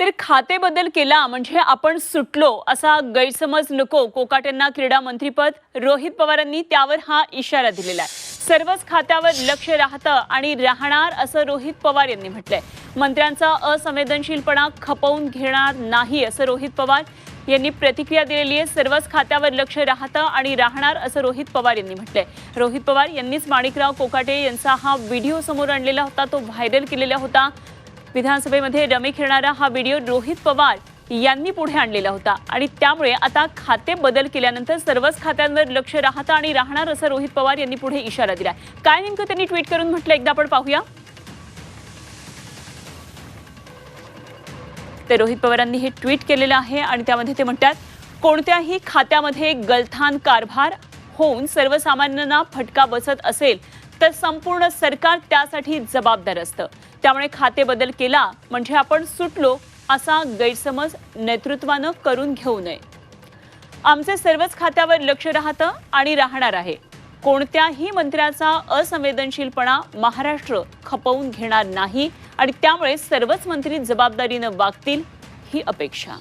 तर खाते बदल केला म्हणजे आपण सुटलो असा गैरसमज नको कोकाटेंना क्रीडा मंत्रीपद. रोहित पवारांनी त्यावर हा इशारा दिलेला आहे. सर्वच खात्यावर लक्ष राहतं आणि राहणार असं रोहित पवार यांनी म्हटलंय. मंत्र्यांचा असंवेदनशीलपणा खपवून घेणार नाही असं रोहित पवार यांनी प्रतिक्रिया दिलेली आहे. सर्वच खात्यावर लक्ष राहतं आणि राहणार असं रोहित पवार यांनी म्हटलंय. रोहित पवार यांनीच माणिकराव कोकाटे यांचा हा व्हिडिओ समोर आणलेला होता तो व्हायरल केलेला होता. विधानसभेमध्ये रमी खेळणारा हा व्हिडिओ रोहित पवार यांनी पुढे आणलेला होता. आणि त्यामुळे आता खाते बदल केल्यानंतर सर्वच खात्यांवर लक्ष राहतं आणि राहणार असं रोहित पवार यांनी पुढे इशारा दिला काय नेमकं त्यांनी ट्विट करून म्हटलं एकदा आपण पाहूया. तर रोहित पवारांनी हे ट्विट केलेलं आहे आणि त्यामध्ये ते म्हणतात कोणत्याही खात्यामध्ये गलथान कारभार होऊन सर्वसामान्यांना फटका बसत असेल तर संपूर्ण सरकार त्यासाठी जबाबदार असतं. त्यामुळे खाते बदल केला म्हणजे आपण सुटलो असा गैरसमज नेतृत्वानं करून घेऊ नये. आमचे सर्वच खात्यावर लक्ष राहतं आणि राहणार आहे. कोणत्याही मंत्र्याचा असंवेदनशीलपणा महाराष्ट्र खपवून घेणार नाही आणि त्यामुळे सर्वच मंत्री जबाबदारीनं वागतील ही अपेक्षा.